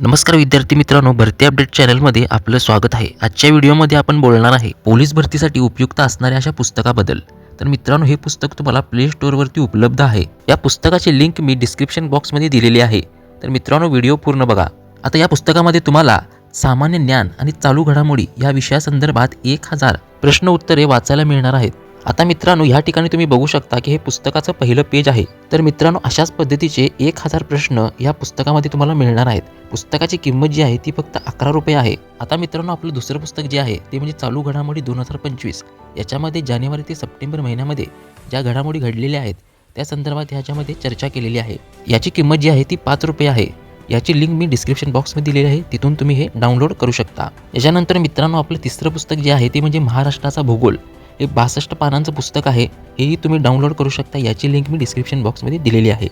नमस्कार विद्यार्थी मित्रांनो भरती अपडेट चॅनलमध्ये आपलं स्वागत आहे. आजच्या व्हिडिओमध्ये आपण बोलणार आहे पोलीस भरतीसाठी उपयुक्त असणाऱ्या अशा पुस्तकाबद्दल. तर मित्रांनो हे पुस्तक तुम्हाला प्ले स्टोअरवरती उपलब्ध आहे. या पुस्तकाची लिंक मी डिस्क्रिप्शन बॉक्समध्ये दिलेली आहे. तर मित्रांनो व्हिडिओ पूर्ण बघा. आता या पुस्तकामध्ये तुम्हाला सामान्य ज्ञान आणि चालू घडामोडी या विषयासंदर्भात एक हजार प्रश्न उत्तरे वाचायला मिळणार आहेत. आता मित्रांनो या ठिकाणी तुम्ही बघू शकता की हे पुस्तकाचं पहिलं पेज आहे. तर मित्रांनो अशाच पद्धतीचे एक हजार प्रश्न या पुस्तकामध्ये तुम्हाला मिळणार आहेत. पुस्तकाची किंमत जी आहे ती फक्त अकरा रुपये आहे. आता मित्रांनो आपलं दुसरं पुस्तक जे आहे ते म्हणजे चालू घडामोडी दोन हजार पंचवीस. याच्यामध्ये जानेवारी ते सप्टेंबर महिन्यामध्ये ज्या घडामोडी घडलेल्या आहेत त्या संदर्भात ह्याच्यामध्ये चर्चा केलेली आहे. याची किंमत जी आहे ती पाच रुपये आहे. याची लिंक मी डिस्क्रिप्शन बॉक्समध्ये दिलेली आहे. तिथून तुम्ही हे डाउनलोड करू शकता. याच्यानंतर मित्रांनो आपलं तिसरं पुस्तक जे आहे ते म्हणजे महाराष्ट्राचा भूगोल. हे बासष्ट पानांचं पुस्तक आहे हेही तुम्ही डाउनलोड करू शकता. याची लिंक मी डिस्क्रिप्शन बॉक्समध्ये दिलेली आहे.